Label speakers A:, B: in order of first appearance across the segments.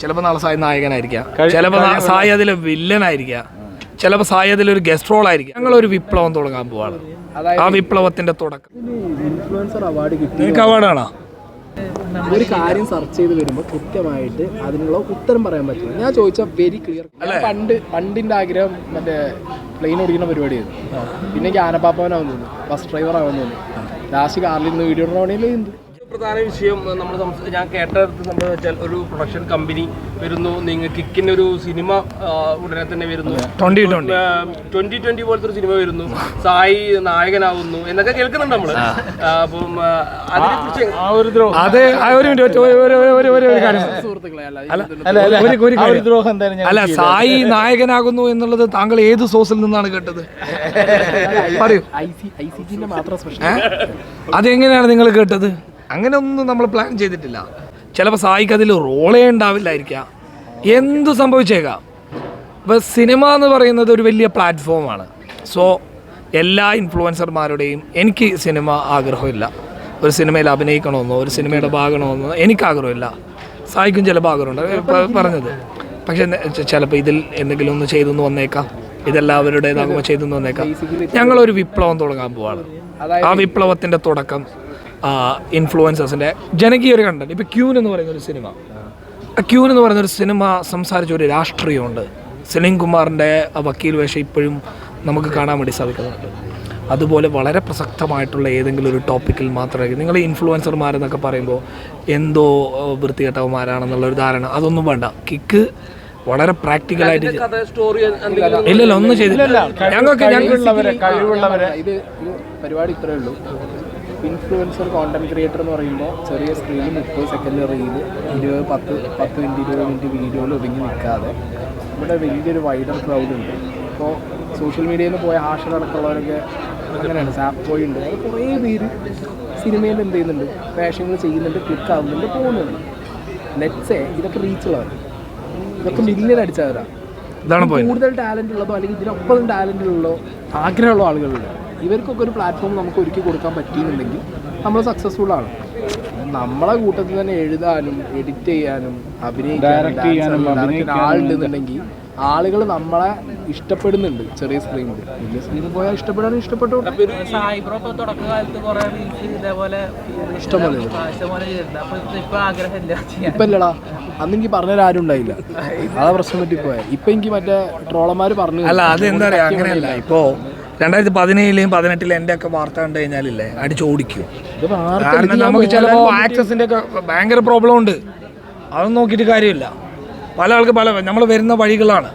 A: ചിലപ്പോൾ നാളെ സായി നായകനായിരിക്കാം. ചിലപ്പോൾ സായി അതിലെ വില്ലനായിരിക്കാം. ചിലപ്പോൾ സായി അതിലൊരു ഗസ്റ്റ് റോൾ ആയിരിക്കും. ഞങ്ങളൊരു വിപ്ലവം തുടങ്ങാൻ പോവാണ്. ആ വിപ്ലവത്തിന്റെ തുടക്കം.
B: ഇൻഫ്ലുവൻസർ അവാർഡ് കിട്ടി
A: അവാർഡാണോ
B: ഒരു കാര്യം സെർച്ച് ചെയ്ത് വരുമ്പോൾ കൃത്യമായിട്ട് അതിനുള്ള ഉത്തരം പറയാൻ പറ്റില്ല. ഞാൻ ചോദിച്ചാൽ വെരി ക്ലിയർ പണ്ട് പണ്ടിന്റെ ആഗ്രഹം മറ്റേ പ്ലെയിൻ ഓടിക്കുന്ന പരിപാടിയായിരുന്നു പിന്നെ ഗ്യാനപ്പാപ്പവനാവുന്നു ബസ് ഡ്രൈവർ ആവുന്നു ലാസ്റ്റ് കാറിൽ നിന്ന് വീഡിയോ ഉണ്ട്
C: പ്രധാന വിഷയം നമ്മൾ ഞാൻ കേട്ടടുത്ത് സംഭവം വെച്ചാൽ ഒരു പ്രൊഡക്ഷൻ കമ്പനി വരുന്നു നിങ്ങൾ കിക്കിന് ഒരു സിനിമ ഉടനെ തന്നെ വരുന്നു.
A: ട്വന്റി ട്വന്റി
C: ട്വന്റി പോലത്തെ ഒരു സിനിമ വരുന്നു. സായി നായകനാവുന്നു എന്നൊക്കെ കേൾക്കുന്നുണ്ട് നമ്മൾ. ആ, അപ്പം ആ, അതിനെക്കുറിച്ച്
A: ആ ഒരു മിനിറ്റ് ഒറ്റ- ഒരു- ഒരു- ഒരു- ഒരു- ഒരു- ഒരു കാര്യം.
B: സുഹൃത്തുക്കളെ അല്ല
A: സായി നായകനാകുന്നു എന്നുള്ളത് താങ്കൾ ഏത് സോഴ്സിൽ നിന്നാണ് കേട്ടത്? പറയൂ. അതെങ്ങനെയാണ് നിങ്ങൾ കേട്ടത്? അങ്ങനെ ഒന്നും നമ്മൾ പ്ലാൻ ചെയ്തിട്ടില്ല. ചിലപ്പോൾ സായിക്ക് അതിൽ റോളേ ഉണ്ടാവില്ലായിരിക്കാം. എന്ത് സംഭവിച്ചേക്കാം? ഇപ്പോൾ സിനിമ എന്ന് പറയുന്നത് ഒരു വലിയ പ്ലാറ്റ്ഫോമാണ് സോ എല്ലാ ഇൻഫ്ലുവൻസർമാരുടെയും എനിക്ക് സിനിമ ആഗ്രഹമില്ല. ഒരു സിനിമയിൽ അഭിനയിക്കണമെന്നോ ഒരു സിനിമയുടെ ഭാഗണമെന്നോ എനിക്ക് ആഗ്രഹമില്ല. സായിക്കും ചിലപ്പോൾ ആഗ്രഹമുണ്ട്. പറഞ്ഞത്. പക്ഷെ ചിലപ്പോൾ ഇതിൽ എന്തെങ്കിലും ഒന്ന് ചെയ്തെന്ന് വന്നേക്കാം. ഇതെല്ലാവരുടേതാകുമ്പോൾ ചെയ്തെന്ന് വന്നേക്കാം. ഞങ്ങളൊരു വിപ്ലവം തുടങ്ങാൻ പോവാണ്. ആ വിപ്ലവത്തിന്റെ തുടക്കം ഇൻഫ്ലുവൻസേഴ്സിന്റെ ജനകീയ ഒരു കണ്ടന്റ് ഇപ്പോൾ ക്യൂൻ എന്ന് പറയുന്ന ഒരു സിനിമ ക്യൂൻ എന്ന് പറയുന്ന ഒരു സിനിമ സംസാരിച്ച ഒരു രാഷ്ട്രീയമുണ്ട്. സലീം കുമാറിന്റെ ആ വക്കീൽ വേഷം ഇപ്പോഴും നമുക്ക് കാണാൻ വേണ്ടി സാധിക്കുന്നുണ്ട്. അതുപോലെ വളരെ പ്രസക്തമായിട്ടുള്ള ഏതെങ്കിലും ഒരു ടോപ്പിക്കിൽ മാത്രമേ നിങ്ങൾ ഇൻഫ്ലുവൻസർമാരെന്നൊക്കെ പറയുമ്പോൾ എന്തോ വൃത്തികെട്ടവന്മാരാണെന്നുള്ളൊരു വൃത്തികെട്ടവന്മാരാണെന്നുള്ള ഒരു ധാരണ. അതൊന്നും വേണ്ട. കിക്ക് വളരെ പ്രാക്ടിക്കലായിട്ട്
C: കഥ സ്റ്റോറി എന്തെങ്കിലും
A: ഇല്ലല്ല ഒന്നും ചെയ്തില്ല ഞങ്ങൾക്ക് ഞങ്ങൾ
B: ഇത് പരിപാടി ഇത്രേ ഉള്ളൂ. ഇൻഫ്ലുവൻസർ കോണ്ടന്റ് ക്രിയേറ്റർ എന്ന് പറയുമ്പോൾ ചെറിയ സ്ക്രീനിൽ മുപ്പത് സെക്കൻഡ് റീൽ ഇരുപത് പത്ത് പത്ത് മിനിറ്റ് ഇരുപത് മിനിറ്റ് വീഡിയോയിൽ ഒതുങ്ങി നിൽക്കാതെ ഇവിടെ വലിയൊരു വൈഡർ ക്രൗഡ് ഉണ്ട്. ഇപ്പോൾ സോഷ്യൽ മീഡിയയിൽ നിന്ന് പോയ ആഷറടക്കമുള്ളവരൊക്കെ അങ്ങനെയാണ്. സാപ്പ് ബോയ് ഉണ്ട്. അത് കുറേ പേര് സിനിമയിൽ എന്ത് ചെയ്യുന്നുണ്ട്? വേഷങ്ങൾ ചെയ്യുന്നുണ്ട് ക്ലിക്ക് ആവുന്നുണ്ട് പോകുന്നുണ്ട്. ലെറ്റ്സേ ഇതൊക്കെ റീച്ചുള്ളവർ ഇതൊക്കെ മില്യൺ അടിച്ചവരാണ് കൂടുതൽ ടാലന്റ് ഉള്ളതോ അല്ലെങ്കിൽ ഇതിനൊപ്പം ടാലന്റ് ഉള്ളതോ ആഗ്രഹമുള്ള ആളുകളുണ്ട്. ഇവർക്കൊക്കെ ഒരു പ്ലാറ്റ്ഫോം നമുക്ക് ഒരുക്കി കൊടുക്കാൻ പറ്റിയെന്നുണ്ടെങ്കിൽ നമ്മൾ സക്സസ്ഫുൾ ആണ്. നമ്മളെ കൂട്ടത്തിൽ തന്നെ എഴുതാനും എഡിറ്റ് ചെയ്യാനും അഭിനയിക്കാനും ഡയറക്റ്റ് ആളുണ്ടെന്നുണ്ടെങ്കിൽ ആളുകൾ നമ്മളെ ഇഷ്ടപ്പെടുന്നുണ്ട് ചെറിയ സ്ക്രീനിൽ വലിയ സ്ക്രീനിൽ പോയാൽ ഇഷ്ടപ്പെടാനും ഇഷ്ടപ്പെട്ടു
D: ഇപ്പൊ
B: അല്ലടാ അന്ന് എനിക്ക് പറഞ്ഞാൽ ആരും ഉണ്ടായില്ല. അതാ പ്രശ്നം പറ്റിപ്പോയ. ഇപ്പൊ എനിക്ക് മറ്റേ ട്രോളന്മാർ പറഞ്ഞു
A: അല്ല അത് എന്താ പറയാ? അങ്ങനെയല്ല. ഇപ്പോ രണ്ടായിരത്തി പതിനേഴിലെയും പതിനെട്ടിലും എന്റെ ഒക്കെ വാർത്ത കണ്ടു കഴിഞ്ഞാലില്ലേ അടിച്ച് ഓടിക്കും
B: ഇത്
A: കാരണം നമുക്ക് ചിലപ്പോൾ ആക്സസിന്റെ ഒക്കെ ഭയങ്കര പ്രോബ്ലം ഉണ്ട്. അതൊന്നും നോക്കിയിട്ട് കാര്യമില്ല. പല ആൾക്ക് പല നമ്മൾ വരുന്ന വഴികളാണ്.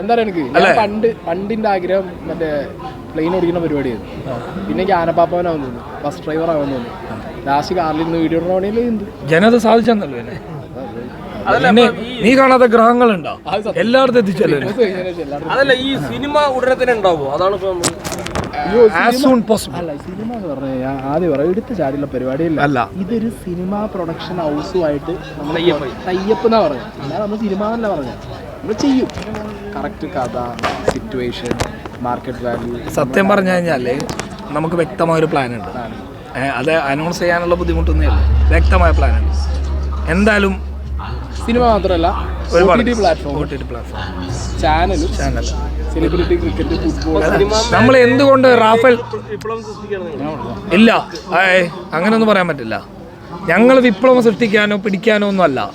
B: എന്താ പറയാ എനിക്ക്? ഞാൻ പണ്ട് പണ്ടിന്റെ ആഗ്രഹം മറ്റേ പ്ലെയിൻ ഓടിക്കുന്ന പരിപാടിയായിരുന്നു പിന്നെ എനിക്ക് ആനപ്പാപ്പവനാവാൻ തോന്നുന്നു. ബസ് ഡ്രൈവർ ആവുന്നു ലാസ്റ്റ് കാറിൽ നിന്ന് വീഡിയോ
A: ജനത സാധിച്ചെന്നല്ലോ എന്നെ പിന്നെ നീ കാണാത്ത ഗ്രഹങ്ങളുണ്ടോ? എല്ലായിടത്തും എത്തിച്ചല്ലോ
C: അതല്ല ഈ സിനിമ ഉടനെ തന്നെ ഉണ്ടാവുമോ? അതാണ് ഇപ്പൊ നമ്മൾ
A: ആസ് സൂൺ പോസിബിൾ
B: അല്ല സിനിമ എന്ന് പറഞ്ഞാൽ ഞാൻ ആദ്യം പറയാം എടുത്ത് ചാടിയുള്ള പരിപാടിയില്ല.
A: അല്ല.
B: ഇതൊരു സിനിമ പ്രൊഡക്ഷൻ ഹൗസുമായിട്ട് നമ്മൾ ടൈപ്പ് എന്നാ പറഞ്ഞു. അല്ലാതെ നമ്മൾ സിനിമ എന്നല്ല പറഞ്ഞു. നമ്മൾ ചെയ്യും. കറക്റ്റ് കഥ സിറ്റുവേഷൻ മാർക്കറ്റ് വാല്യൂ
A: സത്യം പറഞ്ഞു കഴിഞ്ഞാൽ നമുക്ക് വ്യക്തമായ ഒരു പ്ലാൻ. ഉണ്ട് അത് അനൗൺസ് ചെയ്യാനുള്ള ബുദ്ധിമുട്ടൊന്നുമില്ല. വ്യക്തമായ പ്ലാൻ ഉണ്ട് എന്തായാലും
B: സിനിമ മാത്രമല്ല ചാനലും
A: ചാനൽ
B: സെലിബ്രിറ്റി ക്രിക്കറ്റ് ഫുട്ബോൾ
A: നമ്മൾ എന്തുകൊണ്ട് റാഫൽ ഇല്ല. അങ്ങനെയൊന്നും പറയാൻ പറ്റില്ല. ഞങ്ങൾ വിപ്ലവം സൃഷ്ടിക്കാനോ പിടിക്കാനോ ഒന്നുമല്ല.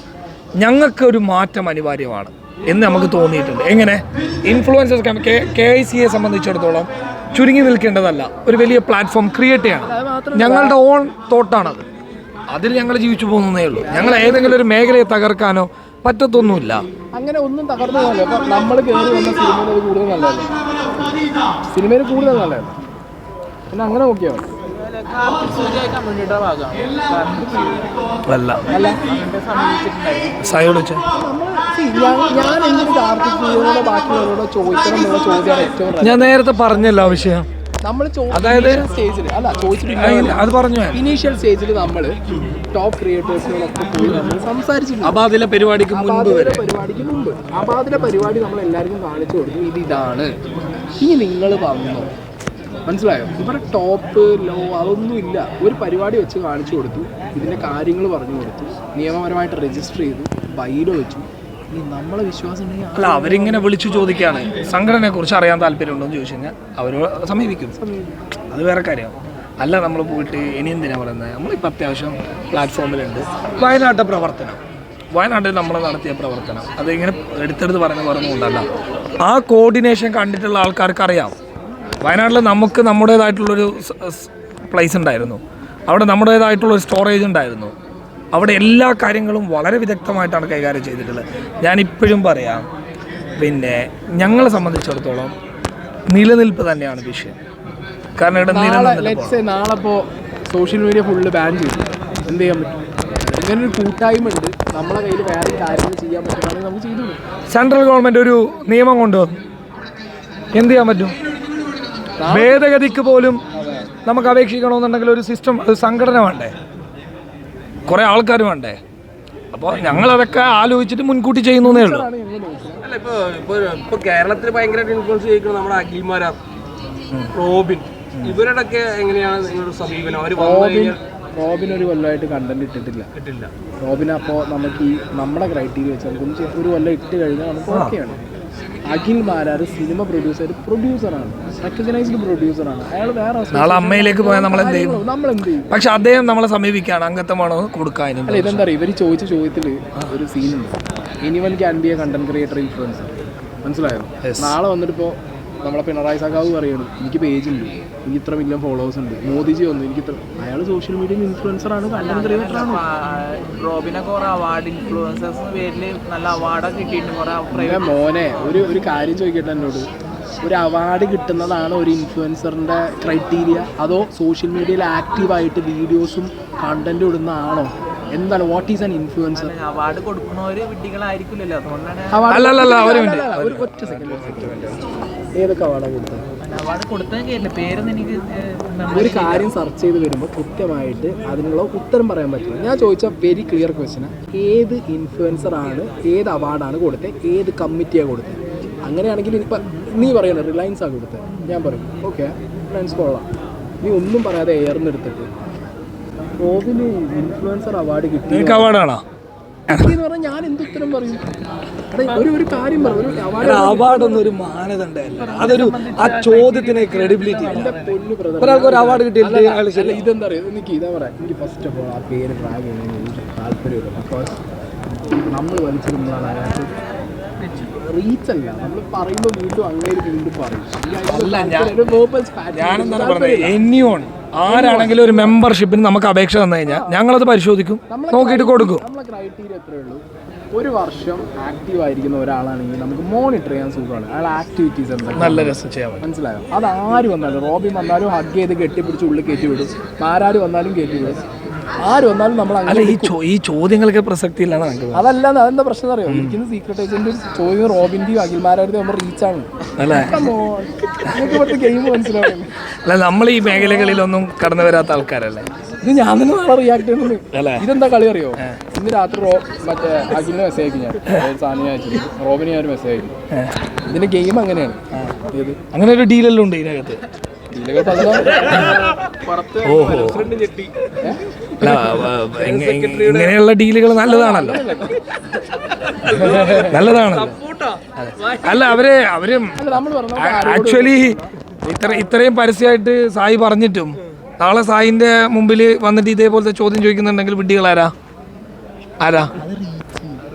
A: ഞങ്ങൾക്ക് ഒരു മാറ്റം അനിവാര്യമാണ് എന്ന് നമുക്ക് തോന്നിയിട്ടുണ്ട്. എങ്ങനെ? ഇൻഫ്ലുവൻസേഴ്സ് കെ ഐ സിയെ സംബന്ധിച്ചിടത്തോളം ചുരുങ്ങി നിൽക്കേണ്ടതല്ല. ഒരു വലിയ പ്ലാറ്റ്ഫോം ക്രിയേറ്റ് ചെയ്യണം. ഞങ്ങളുടെ ഓൺ തോട്ടാണത് അതിൽ ഞങ്ങൾ ജീവിച്ചു പോകുന്നേ ഉള്ളൂ. ഞങ്ങൾ ഏതെങ്കിലും ഒരു മേഖലയെ തകർക്കാനോ പറ്റത്തൊന്നുമില്ല.
B: അങ്ങനെ ഒന്നും തകർന്നു നമ്മൾ കയറി വന്ന സിനിമയിൽ കൂടുതൽ നല്ലതല്ലേ? സിനിമയിൽ കൂടുതൽ നല്ലതല്ലേ? പിന്നെ അങ്ങനെ നോക്കിയാൽ
A: അല്ല.
B: ഞാൻ- ഞാൻ എന്തൊരു ബാക്കിയുള്ളവരോടോ ചോദിക്കണം എന്നുള്ള ചോദ്യമാണ് ഏറ്റവും
A: ഞാൻ നേരത്തെ പറഞ്ഞല്ലോ വിഷയം.
B: നമ്മൾ
A: അതായത്
B: സ്റ്റേജിൽ അല്ല ചോദിച്ചിട്ടില്ല.
A: അത് പറഞ്ഞു
B: ഇനീഷ്യൽ സ്റ്റേജിൽ നമ്മൾ ടോപ്പ് ക്രിയേറ്റേഴ്സിനോടൊക്കെ പോയി നമ്മൾ സംസാരിച്ചിട്ടുണ്ട്
A: അതിലെ പരിപാടിക്ക് മുൻപ്
B: അബാദിലെ
A: വരെ.
B: പരിപാടിക്ക് മുമ്പ് അബാദിലെ പരിപാടി നമ്മൾ എല്ലാവർക്കും കാണിച്ചു കൊടുക്കും ഇത് ഇതാണ്. ഇനി നിങ്ങൾ വന്നോ. മനസ്സിലായോ? ഇവിടെ ടോപ്പ് ലോ അതൊന്നും ഇല്ല. ഒരു പരിപാടി വെച്ച് കാണിച്ചു കൊടുത്തു. ഇതിന്റെ കാര്യങ്ങൾ പറഞ്ഞു കൊടുത്തു. നിയമപരമായിട്ട് രജിസ്റ്റർ ചെയ്തു. ബൈഡ് വെച്ചു.
A: അല്ല അവരിങ്ങനെ വിളിച്ചു ചോദിക്കുകയാണ്. സംഘടനയെ കുറിച്ച് അറിയാൻ താല്പര്യമുണ്ടോ എന്ന് ചോദിച്ചു കഴിഞ്ഞാൽ അവരോട് സമീപിക്കും. അത് വേറെ കാര്യമാണ് അല്ല നമ്മൾ പോയിട്ട് ഇനി എന്തിനാ പറയുന്നത്? നമ്മളിപ്പോൾ അത്യാവശ്യം പ്ലാറ്റ്ഫോമിലുണ്ട് വയനാട്ടെ പ്രവർത്തനം. വയനാട്ടിൽ നമ്മൾ നടത്തിയ പ്രവർത്തനം. അതിങ്ങനെ എടുത്തെടുത്ത് പറയുന്ന പറഞ്ഞുകൊണ്ടല്ല ആ കോർഡിനേഷൻ കണ്ടിട്ടുള്ള ആൾക്കാർക്ക് അറിയാം വയനാട്ടിൽ നമുക്ക് നമ്മുടേതായിട്ടുള്ളൊരു പ്ലേസ് ഉണ്ടായിരുന്നു. അവിടെ നമ്മുടേതായിട്ടുള്ളൊരു സ്റ്റോറേജ് ഉണ്ടായിരുന്നു. അവിടെ എല്ലാ കാര്യങ്ങളും വളരെ വിദഗ്ധമായിട്ടാണ് കൈകാര്യം ചെയ്തിട്ടുള്ളത്. ഞാനിപ്പോഴും പറയാം പിന്നെ ഞങ്ങളെ സംബന്ധിച്ചിടത്തോളം നിലനിൽപ്പ് തന്നെയാണ് വിഷയം. കാരണം ഇവിടെ നിലനിൽപ്പ്
B: നാളെ ഇപ്പോൾ സോഷ്യൽ മീഡിയ ഫുള്ള് ബാൻ ചെയ്തു. എന്ത് ചെയ്യാൻ പറ്റും? ഇങ്ങനെ ഒരു കൂട്ടായ്മ ഉണ്ട്. നമ്മളെ കയ്യിൽ വേറെ കാര്യങ്ങൾ ചെയ്യാൻ പറ്റുകയാണെങ്കിൽ നമുക്ക് ചെയ്തു
A: സെൻട്രൽ ഗവൺമെന്റ് ഒരു നിയമം കൊണ്ടുവന്നു. എന്ത് ചെയ്യാൻ പറ്റും? ഭേദഗതിക്ക് പോലും നമുക്ക് അപേക്ഷിക്കണമെന്നുണ്ടെങ്കിൽ ഒരു സിസ്റ്റം ഒരു സംഘടന വേണ്ടേ? കുറേ ആൾക്കാർ വേണ്ടേ? അപ്പോൾ ഞങ്ങളതൊക്കെ ആലോചിച്ചിട്ട് മുൻകൂട്ടി ചെയ്യുന്നേ ഉള്ളൂ.
C: അല്ല ഇപ്പൊ ഇപ്പൊ ഇപ്പൊ കേരളത്തിൽ ഭയങ്കരമായിട്ട് ഇൻഫ്ലുവൻസ് ചെയ്യിക്കുന്നത് നമ്മുടെ അഖിൽമാരാ റോബിൻ. ഇവരുടെയൊക്കെ എങ്ങനെയാണ് നിങ്ങളുടെ സമീപനം? അവർ
B: റോബിൻ ഒരു കൊല്ലമായിട്ട് കണ്ടന്റ് ഇട്ടിട്ടില്ല.
C: കിട്ടില്ല
B: റോബിൻ അപ്പോൾ നമുക്ക് ഈ നമ്മുടെ ക്രൈറ്റീരിയ വെച്ച് ഒരു കൊല്ലം ഇട്ട് കഴിഞ്ഞാൽ നമുക്ക് ഓക്കെയാണ് അഖിൽ മാരാർ സിനിമ പ്രൊഡ്യൂസർ പ്രൊഡ്യൂസറാണ് റെക്കഗ്നൈസ്ഡ് പ്രൊഡ്യൂസറാണ് അയാൾ വേറെ
A: നാളെ അമ്മയിലേക്ക് പോയാൽ നമ്മൾ എന്ത് ചെയ്യും?
B: നമ്മൾ എന്ത് ചെയ്യും?
A: പക്ഷെ അദ്ദേഹം നമ്മളെ സമീപിക്കുകയാണ്. അംഗത്വമാണോ കൊടുക്കാൻ
B: അല്ല ഇതെന്താ പറയുക ഇവർ ചോദിച്ച ചോദ്യത്തിൽ ഒരു സീനുണ്ട് anyone can be a content creator influencer മനസ്സിലായോ? നാളെ വന്നിട്ട് ഇപ്പോൾ നമ്മളെ പിണറായി സഖാവ് പറയണു എനിക്ക് പേജ് ഉണ്ട്. എനിക്ക് ഇത്ര മില്യൺ ഫോളോവേഴ്സ് ഉണ്ട്. മോദിജി വന്നു എനിക്ക് ഇത്ര അയാൾ സോഷ്യൽ മീഡിയ ഇൻഫ്ലുവൻസർ ആണ് കണ്ടന്റ് ക്രിയേറ്റർ ആണ്?
D: റോബിനെ കുറെ അവാർഡ് ഇൻഫ്ലുവൻസേഴ്സ് നല്ല അവാർഡൊക്കെ കിട്ടിയിട്ടുണ്ട്
B: മോനെ ഒരു ഒരു കാര്യം ചോദിക്കട്ടെ എന്നോട്. ഒരു അവാർഡ് കിട്ടുന്നതാണ് ഒരു ഇൻഫ്ലുവൻസറിന്റെ ക്രൈറ്റീരിയ അതോ സോഷ്യൽ മീഡിയയിൽ ആക്റ്റീവായിട്ട് വീഡിയോസും കണ്ടന്റും ഇടുന്ന ആണോ എന്താണ് what is an influencer
D: award കൊടുക്കുന്നവര് വിഡ്ഢികളായിരിക്കില്ലല്ലോ അതുകൊണ്ടാണ്
A: അല്ലല്ലല്ല, ഒരു മിനിറ്റ്
B: ഒരു ഒറ്റ സെക്കൻഡ് ഏതൊക്കെ അവാർഡാണ് കൊടുത്തത്?
D: അവാർഡ് കൊടുത്തത് കേട്ടില്ല. പേരൊന്നും എനിക്ക്
B: ഒരു കാര്യം സെർച്ച് ചെയ്ത് വരുമ്പോൾ കൃത്യമായിട്ട് അതിനുള്ള ഉത്തരം പറയാൻ പറ്റില്ല. ഞാൻ ചോദിച്ച വെരി ക്ലിയർ ക്വസ്റ്റിന് ഏത് ഇൻഫ്ലുവൻസർ ആണ് ഏത് അവാർഡാണ് കൊടുത്തത് ഏത് കമ്മിറ്റിയാണ് കൊടുത്തത് അങ്ങനെയാണെങ്കിൽ ഇപ്പം നീ പറയണ റിലയൻസ് ആണ് കൊടുത്തത് ഞാൻ പറയും ഓക്കെ റിലയൻസ് കൊള്ളാം. നീ ഒന്നും പറയാതെ എയർന്ന് എടുത്തിട്ട് റോബിന് ഇൻഫ്ലുവൻസർ അവാർഡ് കിട്ടി
A: നിങ്ങൾക്ക് അവാർഡാണോ
B: എന്ന് പറഞ്ഞാൽ ഞാൻ എന്ത് ഉത്തരം പറയും? ഒരു ഒരു കാര്യം ഒരു അവാർഡ്
A: അവാർഡൊന്നും ഒരു മാനദണ്ഡമല്ല. അതൊരു ആ ചോദ്യത്തിന് ക്രെഡിബിലിറ്റി ഇല്ല.
B: പൊന്നു
A: ഒരാൾക്ക് ഒരു അവാർഡ്
B: അല്ല ഇതെന്താ പറയുക എനിക്ക് ഇതാ പറയാം. എനിക്ക് ഫസ്റ്റ് ഓഫ് ഓൾ ആ പേര് ഡ്രാഗ് ചെയ്യുന്നതിന് ഒരു താല്പര്യമില്ല. ബിക്കോസ് നമ്മൾ വലിച്ചിടുമ്പോഴാണ് റീച്ച് അല്ല. നമ്മൾ പറയുമ്പോൾ വീണ്ടും അങ്ങനെ വീണ്ടും പറയും.
A: ഞാനെന്താണ് പറഞ്ഞത്? എനിയോൺ ആരാണെങ്കിലും ഒരു മെമ്പർഷിപ്പിന് നമുക്ക് അപേക്ഷ തന്നു കഴിഞ്ഞാൽ ഞങ്ങളത് പരിശോധിക്കും നോക്കിയിട്ട് കൊടുക്കും.
B: ഒരു വർഷം ആക്റ്റീവ് ആയിരിക്കുന്ന ഒരാളാണെങ്കിൽ നമുക്ക് മോണിറ്റർ ചെയ്യാൻ സുഖമാണ്. അയാൾ ആക്ടിവിറ്റീസ് എന്താണ്
A: നല്ല രസം ചെയ്യാൻ
B: മനസ്സിലായോ? അത് ആര് വന്നാലും റോബി വന്നാലും ഹഗ് ചെയ്ത് കെട്ടിപ്പിടിച്ച് ഉള്ളിൽ കയറ്റി വിടും ആരാര് വന്നാലും കയറ്റി വിടും ആര് വന്നാലും നമ്മൾ
A: അല്ല
B: അങ്ങനെ
A: ഈ ചോ- ഈ ചോദ്യങ്ങളൊക്കെ പ്രസക്തി നമുക്ക്
B: അതല്ല അതെന്താ പ്രശ്നം അറിയോ ഇരിക്കുന്ന സീക്രട്ട് ഏജന്റ് ചോദ്യം റോബിന്റെയും അഖിൽമാരുടെ നമ്മൾ റീച്ചാണ്
A: അല്ലേ?
B: നിങ്ങൾക്ക് ഇവിടുത്തെ ഗെയിം മനസ്സിലാവും
A: അല്ല നമ്മൾ ഈ മേഖലകളിലൊന്നും കടന്നു വരാത്ത ആൾക്കാരല്ലേ?
B: ഇത് ഞാൻ തന്നെ നാളെ റിയാക്ട് ചെയ്യുന്നത്
A: അല്ലേ?
B: ഇതെന്താ കളി അറിയോ? ഇന്ന് രാത്രി റോ മറ്റേ അഖിലിനെ മെസ്സേജ് അയക്കും ഞാൻ. ഒരു സാധനം അയച്ചത് റോബിന് ഞാൻ ഒരു മെസ്സേജ് അയക്കും ഇതിന്റെ ഗെയിം അങ്ങനെയാണ്.
A: അങ്ങനെ ഒരു ഡീലെല്ലാം ഉണ്ട് ഇതിനകത്ത്.
B: ഇതിലൊക്കെ
A: ഓഹോ. ഇങ്ങ- ഇങ്ങനെയുള്ള ഡീലുകൾ നല്ലതാണല്ലോ. നല്ലതാണല്ലോ. അല്ല
B: അവർ അവർ
A: ആക്ച്വലി ഇത്ര ഇത്രയും പരസ്യമായിട്ട് സായി പറഞ്ഞിട്ടും നാളെ സായിന്റെ മുമ്പിൽ വന്നിട്ട് ഇതേപോലത്തെ ചോദ്യം ചോദിക്കുന്നുണ്ടെങ്കിൽ വിഡ്ഢികൾ ആരാ? ആരാ?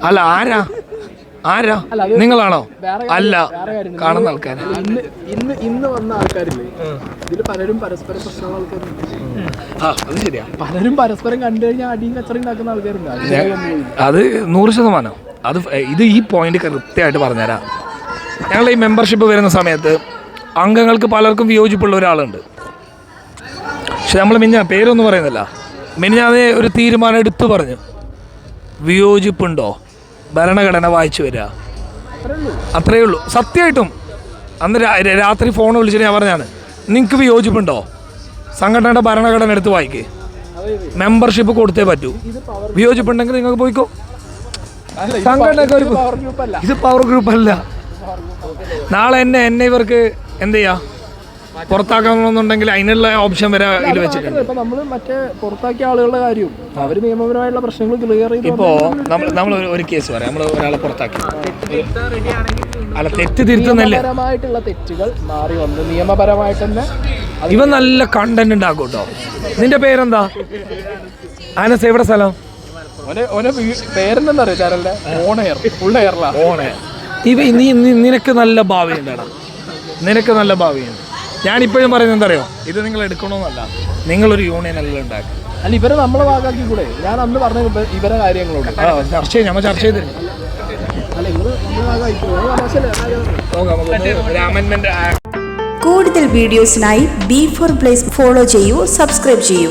A: അല്ല ആരാ? ആരാ? നിങ്ങളാണോ? അല്ല കാണുന്ന ആൾക്കാര്.
B: ഇന്ന് ഇന്ന് ഇന്ന് വന്ന ആൾക്കാരില്ലേ? ഇതിൽ പലരും പരസ്പരം പ്രശ്നമുള്ള ആൾക്കാരുണ്ട്.
A: ആ അത് ശരിയാ.
B: പലരും പരസ്പരം കണ്ടു കഴിഞ്ഞാൽ അടിയും കച്ചറ ഉണ്ടാക്കുന്ന ആൾക്കാരുണ്ട്. അതിലൊന്നും
A: അത് നൂറ് ശതമാനം. അത് ഇത് ഈ പോയിന്റ് കൃത്യമായിട്ട് പറഞ്ഞുതരാം. ഞങ്ങൾ ഈ മെമ്പർഷിപ്പ് വരുന്ന സമയത്ത് അംഗങ്ങൾക്ക് പലർക്കും വിയോജിപ്പുള്ള ഒരാളുണ്ട്. പക്ഷെ നമ്മൾ മിഞ്ഞ പേരൊന്നും പറയുന്നില്ല. മിനിഞ്ഞാതെ ഒരു തീരുമാനം എടുത്തു പറഞ്ഞു. വിയോജിപ്പുണ്ടോ? ഭരണഘടന വായിച്ചു വരിക. അത്രയേ ഉള്ളൂ സത്യമായിട്ടും. അന്ന് രാത്രി ഫോൺ വിളിച്ചിട്ട് ഞാൻ പറഞ്ഞാണ് നിങ്ങൾക്ക് വിയോജിപ്പുണ്ടോ സംഘടനയുടെ ഭരണഘടന എടുത്ത് വായിക്കേ. മെമ്പർഷിപ്പ് കൊടുത്തേ പറ്റൂ. വിയോജിപ്പുണ്ടെങ്കിൽ നിങ്ങൾക്ക് പോയിക്കോ.
B: സംഘടന ഇത്
A: സംഘടനയൊക്കെ ഒരു
B: പവർ ഗ്രൂപ്പ് അല്ല.
A: നാളെ എന്നെ എന്നെ ഇവർക്ക് എന്ത് ചെയ്യാ? പുറത്താക്കണമെന്നുണ്ടെങ്കിൽ അതിനുള്ള ഓപ്ഷൻ വരെ ഇതിൽ വെച്ചിട്ടുണ്ട്.
B: ഇപ്പൊ നമ്മൾ മറ്റേ പുറത്താക്കിയ ആളുകളുടെ കാര്യവും അവർ നിയമപരമായിട്ടുള്ള പ്രശ്നങ്ങൾ ക്ലിയർ ചെയ്ത്
A: ഇപ്പോ നമ്മൾ നമ്മൾ ഒരു- കേസ് പറയാം. നമ്മൾ ഒരാളെ പുറത്താക്കി. അല്ല തെറ്റ് തിരുത്തുന്നില്ല
B: നിയമപരമായിട്ടുള്ള തെറ്റുകൾ മാറി വന്ന് നിയമപരമായിട്ട് തന്നെ
A: ഇവ നല്ല കണ്ടന്റ് ഉണ്ടാക്കും കേട്ടോ നിന്റെ പേരെന്താ? ആനസ് എവിടെ സ്ഥലം?
B: പേരെന്താ ചാനലിന്റെ? ഓൺ എയർ ഫുൾ എയറിലാ
A: ഓണേ ഇവ നീ- നിനക്ക് നല്ല ഭാവിയുണ്ടടാ നിനക്ക് നല്ല ഭാവിയുണ്ട്. ഞാനിപ്പോഴും പറയുന്നത് എന്താ അറിയോ? ഇത് നിങ്ങൾ എടുക്കണമെന്നല്ല നിങ്ങളൊരു യൂണിയൻ അല്ല ഉണ്ടാക്കുക.
B: അല്ല ഇവരെ നമ്മളെ ഭാഗമാക്കി കൂടെ. ഞാൻ അന്ന് പറഞ്ഞ ഇവ- ഇവരെ കാര്യങ്ങളുണ്ട്
A: ചർച്ച ചെയ്യും നമ്മൾ ചർച്ച അമെൻമെന്റ്
E: കൂടുതൽ വീഡിയോസിനായി ബി ഫോർ പ്ലേസ് ഫോളോ ചെയ്യൂ സബ്സ്ക്രൈബ് ചെയ്യൂ.